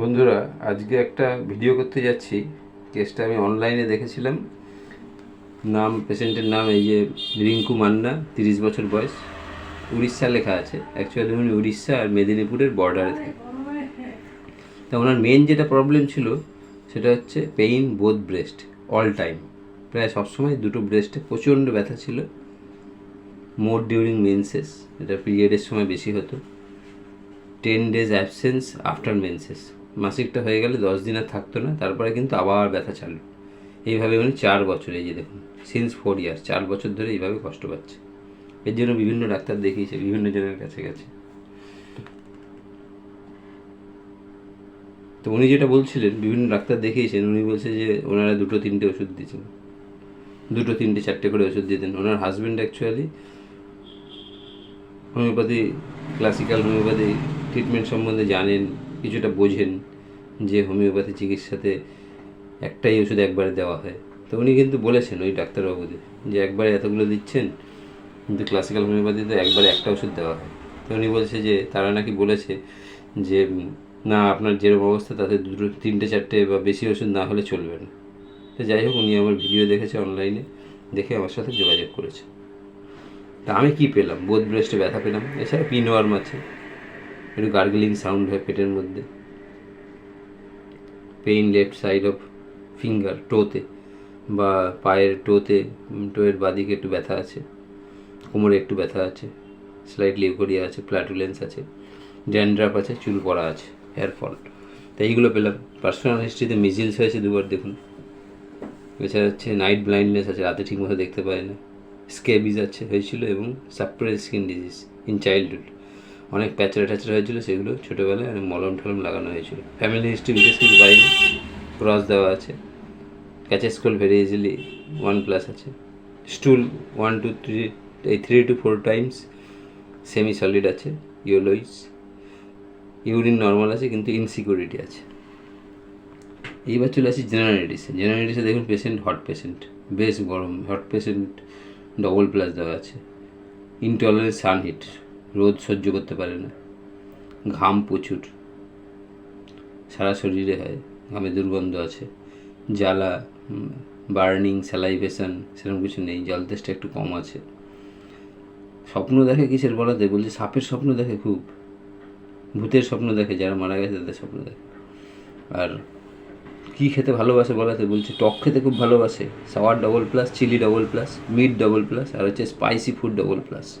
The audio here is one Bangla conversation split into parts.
বন্ধুরা, আজকে একটা ভিডিও করতে যাচ্ছি। কেসটা আমি অনলাইনে দেখেছিলাম। নাম পেশেন্টের নাম এই যে রিঙ্কু মান্না, তিরিশ বছর বয়স। উড়িষ্যা লেখা আছে। অ্যাকচুয়ালি উনি উড়িষ্যা আর মেদিনীপুরের বর্ডারে থাকে। তা ওনার মেন যেটা প্রবলেম ছিল, সেটা হচ্ছে pain both breast all time প্রায় সবসময় দুটো ব্রেস্টে প্রচণ্ড ব্যথা ছিল। মোর ডিউরিং মেনসেস এটা পিরিয়ডের সময় বেশি হতো। Ten days absence after menses মাসিকটা হয়ে গেলে দশ দিন আর থাকতো না, তারপরে কিন্তু আবার ব্যথা চালু। এইভাবে উনি চার বছর, এই যে দেখুন সিন্স ফোর ইয়ার্স চার বছর ধরে এইভাবে কষ্ট পাচ্ছে। এর জন্য বিভিন্ন ডাক্তার দেখিয়েছে, বিভিন্ন জনের কাছে গেছে। তো উনি যেটা বলছিলেন, বিভিন্ন ডাক্তার দেখিয়েছেন, উনি বলছে যে ওনারা দুটো, তিনটে ওষুধ দিয়েছেন। দুটো, তিনটে, চারটে করে ওষুধ দিতেন ওনার husband actually homeopathy classical homeopathy treatment সম্বন্ধে জানেন। কিছুটা বোঝেন যে হোমিওপ্যাথি চিকিৎসাতে একটাই ওষুধ একবারে দেওয়া হয়। তো উনি কিন্তু বলেছেন ওই ডাক্তারবাবুদের যে একবারে এতগুলো দিচ্ছেন, কিন্তু ক্লাসিক্যাল হোমিওপ্যাথিতে একবারে একটা ওষুধ দেওয়া হয়। তো উনি বলছে যে, তারা নাকি বলেছে যে, না, আপনার যেরকম অবস্থা, তাতে দুটো তিনটে, চারটে বা বেশি ওষুধ না হলে চলবে না। তো যাই হোক, উনি আমার ভিডিও দেখেছে অনলাইনে, দেখে আমার সাথে যোগাযোগ করেছে। তা আমি কি পেলাম? বোধ ব্রেস্টে ব্যথা পেলাম। এছাড়া পিনওয়ার্ম আছে। একটু গার্গলিং সাউন্ড হয় পেটের মধ্যে। Pain left side of finger টোতে বা পায়ের টোতে টোয়ের বাদিকে একটু ব্যথা আছে, কোমরে একটু ব্যথা আছে স্লাইটলি ইউকোরিয়া আছে ফ্ল্যাটুলেন্স আছে ড্যান্ড্রাফ আছে, চুল পড়া আছে হেয়ার ফল তো এইগুলো পেলাম। পার্সোনাল হিস্ট্রিতে মিজিলস হয়েছে দুবার, দেখুন। এছাড়া হচ্ছে নাইট ব্লাইন্ডনেস আছে, রাতে ঠিকমতো দেখতে পায় না। স্কেবিজ আছে, হয়েছিল এবং suppress skin disease in childhood অনেক প্যাচড়া ট্যাচড়া হয়েছিল সেগুলো ছোটোবেলায় অনেক মলম টলম লাগানো হয়েছিল। ফ্যামিলি হিস্ট্রি বিশেষ কিছু পাইনি। ক্রস দেওয়া আছে। Catches school very easily one plus আছে। স্টুল ওয়ান টু থ্রি এই three two four times semi solid আছে ইউলোইস ইউরিন নর্মাল আছে, কিন্তু ইনসিকিউরিটি আছে। এইবার চলে আসি জেনারেটিসে জেনারেটিসে দেখুন পেশেন্ট হট পেশেন্ট বেশ গরম হট পেশেন্ট ডবল প্লাস দেওয়া আছে। ইনটলারেন্স সানহিট রোদ সহ্য করতে পারে না। ঘাম প্রচুর। সারা শরীরে হয়, ঘামে দুর্গন্ধ আছে। জ্বালা বার্নিং, স্যালাইভেশন সেরকম কিছু নেই, জল তেষ্টা একটু কম আছে। স্বপ্ন দেখে কিসের বলাতে? বলছে সাপের স্বপ্ন দেখে খুব। ভূতের স্বপ্ন দেখে, যারা মারা গেছে তাদের স্বপ্ন দেখে। আর কী খেতে ভালোবাসে বলাতে? বলছে টক খেতে খুব ভালোবাসে। Sour double plus chilli double plus meat double plus আর হচ্ছে স্পাইসি ফুড ডবল প্লাস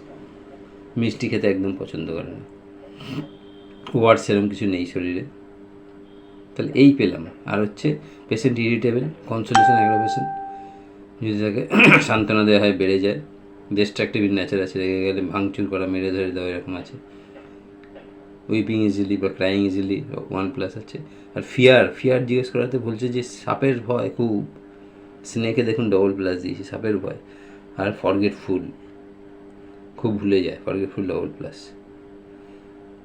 মিষ্টি খেতে একদম পছন্দ করে না। ওয়ার্ড সেরম কিছু নেই শরীরে। তাহলে এই পেলাম। আর হচ্ছে পেশেন্ট ইরিটেবল কনসোলেশন অ্যাগ্রাভেশন যদি তাকে সান্ত্বনা দেওয়া হয় বেড়ে যায়। ডিস্ট্রাকটিভ নেচার আছে, রেগে গেলে ভাঙচুর করা, মেরে ধরে দেওয়া এরকম আছে। উইপিং ইজিলি বা ক্রাইং ইজিলি ওয়ান প্লাস আছে। আর ফিয়ার ফিয়ার জিজ্ঞেস করাতে বলছে যে সাপের ভয় খুব। স্নেকে দেখুন ডবল প্লাস দিয়েছে, সাপের ভয়। আর ফরগেট ফুল খুব ভুলে যায় ফরগেট ফুল ডবল প্লাস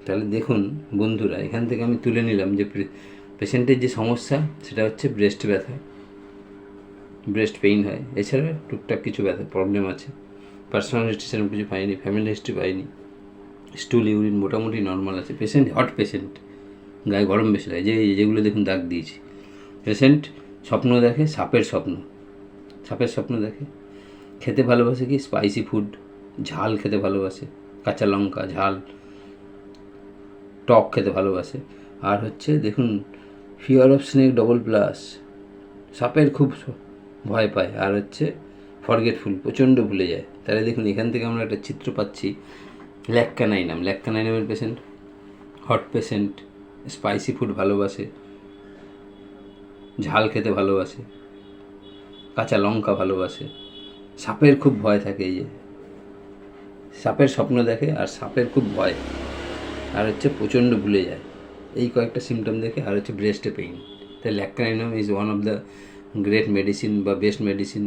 তাহলে দেখুন বন্ধুরা, এখান থেকে আমি তুলে নিলাম যে পেশেন্টের যে সমস্যা, সেটা হচ্ছে ব্রেস্ট ব্যথা। ব্রেস্ট পেইন হয়। এছাড়া টুকটাক কিছু ব্যথা প্রবলেম আছে। পার্সোনাল হিস্ট্রি সেরকম কিছু পাইনি ফ্যামিলি হিস্ট্রি পাইনি। স্টুল ইউরিন মোটামুটি নর্মাল আছে। পেশেন্ট হট পেশেন্ট গায়ে গরম বেশি লাগে। যে, যেগুলো দেখুন দাগ দিয়েছি। পেশেন্ট স্বপ্ন দেখে, সাপের স্বপ্ন। সাপের স্বপ্ন দেখে। খেতে ভালোবাসে কি? স্পাইসি ফুড ঝাল খেতে ভালোবাসে, কাঁচা লঙ্কা, ঝাল, টক খেতে ভালোবাসে। আর হচ্ছে দেখুন fear of snake double plus সাপের খুব ভয় পায়। আর হচ্ছে ফরগেটফুল প্রচণ্ড ভুলে যায়। তাহলে দেখুন, এখান থেকে আমরা একটা চিত্র পাচ্ছি, ল্যাক্কানাইনাম। ল্যাক্কানাইনামের patient hot patient spicy food ভালোবাসে, ঝাল খেতে ভালোবাসে, কাঁচা লঙ্কা ভালোবাসে। সাপের খুব ভয় থাকে এই যে। সাপের স্বপ্ন দেখে আর সাপের খুব ভয়। আর হচ্ছে প্রচণ্ড ভুলে যায়। এই কয়েকটা সিমটম দেখে আর হচ্ছে ব্রেস্টে পেইন তাই ল্যাক্রাইনাম is one of the great medicine বা best medicine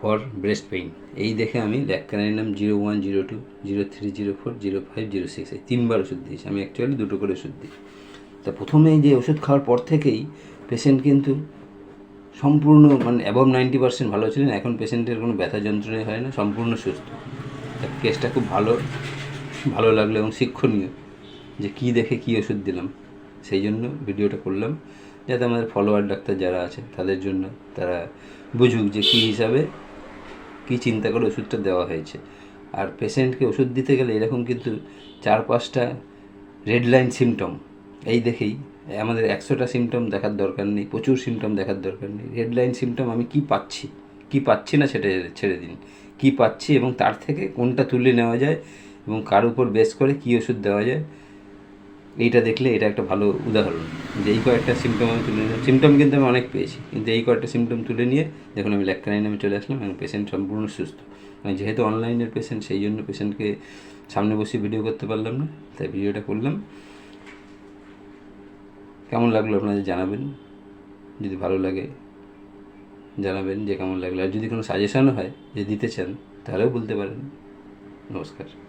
for breast pain এই দেখে আমি ল্যাক্রাইনাম zero one zero two zero three zero four zero five zero six এই তিনবার ওষুধ দিয়েছি। আমি অ্যাকচুয়ালি দুটো করে ওষুধ দিই। তা প্রথমে যে ওষুধ খাওয়ার পর থেকেই পেশেন্ট কিন্তু সম্পূর্ণ মানে অ্যাবভ নাইনটি পার্সেন্ট ভালো ছিলেন। এখন পেশেন্টের কোনো ব্যথা যন্ত্রণা হয় না। সম্পূর্ণ সুস্থ। তা কেসটা খুব ভালো ভালো লাগল এবং শিক্ষণীয় যে কী দেখে কী ওষুধ দিলাম। সেই জন্য ভিডিওটা করলাম, যাতে আমাদের ফলোয়ার ডাক্তার যারা আছে, তাদের জন্য তারা বুঝুক যে কী হিসাবে কী চিন্তা করে ওষুধটা দেওয়া হয়েছে। আর পেশেন্টকে ওষুধ দিতে গেলে এরকম কিন্তু চার পাঁচটা রেড লাইন সিমটম এই দেখেই আমাদের একশোটা সিমটম দেখার দরকার নেই, প্রচুর সিমটম দেখার দরকার নেই। রেড লাইন সিমটম আমি কি পাচ্ছি কি পাচ্ছি না সেটা ছেড়ে দিন। কি পাচ্ছি এবং তার থেকে কোনটা তুলে নেওয়া যায় এবং কার উপর বেস করে কী ওষুধ দেওয়া যায়, এইটা দেখলে এটা একটা ভালো উদাহরণ যে এই কয়েকটা সিমটম আমি তুলে নিলাম। সিমটম কিন্তু আমি অনেক পেয়েছি, কিন্তু এই কয়েকটা সিমটম তুলে নিয়ে দেখুন আমি লেখানায় নামে চলে আসলাম এবং পেশেন্ট সম্পূর্ণ সুস্থ। যেহেতু অনলাইনের পেশেন্ট সেই জন্য পেশেন্টকে সামনে বসে ভিডিও করতে পারলাম না, তাই ভিডিওটা করলাম। কেমন লাগল আপনাদের জানাবেন? যদি ভালো লাগে জানাবেন যে কেমন লাগল। আর যদি কোনো সাজেশনও হয়, যে দিতে চান, তাহলেও বলতে পারেন। নমস্কার।